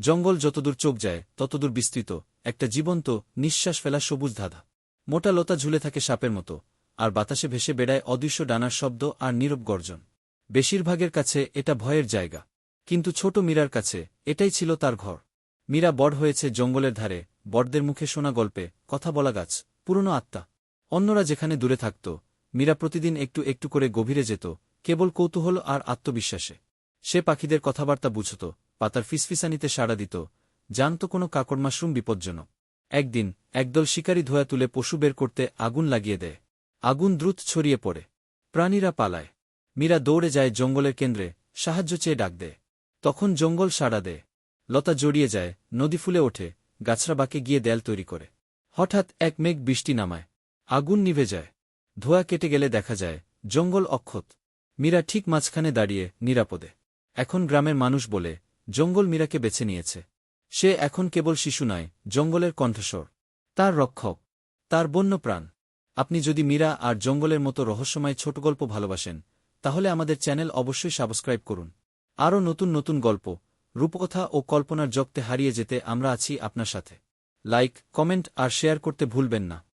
জঙ্গল যতদূর চোখ যায়, ততদূর বিস্তৃত, একটা জীবন্ত, নিঃশ্বাস ফেলা সবুজ ধাঁধা। মোটা লতা ঝুলে থাকে সাপের মতো, আর বাতাসে ভেসে বেড়ায় অদৃশ্য ডানার শব্দ আর নীরব গর্জন। বেশিরভাগের কাছে এটা ভয়ের জায়গা, কিন্তু ছোট মীরার কাছে এটাই ছিল তার ঘর। মীরা বড় হয়েছে জঙ্গলের ধারে, বড়দের মুখে শোনা গল্পে, কথা বলা গাছ, পুরনো আত্মা। অন্যরা যেখানে দূরে থাকত, মীরা প্রতিদিন একটু একটু করে গভীরে যেত, কেবল কৌতূহল আর আত্মবিশ্বাসে। সে পাখিদের কথাবার্তা বুঝত, পাতার ফিসফিসানিতে সাড়া দিত, জানত কোনো কাকড় মাশরুম বিপজ্জনক। একদিন, একদল শিকারী ধোয়া তুলে পশু বের করতে আগুন লাগিয়ে দেয়। আগুন দ্রুত ছড়িয়ে পড়ে। প্রাণীরা পালায়। মীরা দৌড়ে যায় জঙ্গলের কেন্দ্রে, সাহায্য চেয়ে ডাক দেয়। তখন জঙ্গল সাড়া দেয়। লতা জড়িয়ে যায়, নদী ফুলে ওঠে, গাছরা বাঁকে গিয়ে দেয়াল তৈরি করে। হঠাৎ এক মেঘ বৃষ্টি নামায়। আগুন নিভে যায়। ধোয়া কেটে গেলে দেখা যায়, জঙ্গল অক্ষত। মীরা ঠিক মাঝখানে দাঁড়িয়ে নিরাপদে। এখন গ্রামের মানুষ বলে, জঙ্গল মীরাকে বেছে নিয়েছে। সে এখন কেবল শিশু নয়, জঙ্গলের কণ্ঠস্বর। তার রক্ষক, তার বন্যপ্রাণ। আপনি যদি মীরা আর জঙ্গলের মতো রহস্যময় ছোট গল্প ভালোবাসেন, তাহলে আমাদের চ্যানেল অবশ্যই সাবস্ক্রাইব করুন। আরও নতুন নতুন গল্প, রূপকথা ও কল্পনার জগতে হারিয়ে যেতে আমরা আছি আপনার সাথে। লাইক, কমেন্ট আর শেয়ার করতে ভুলবেন না।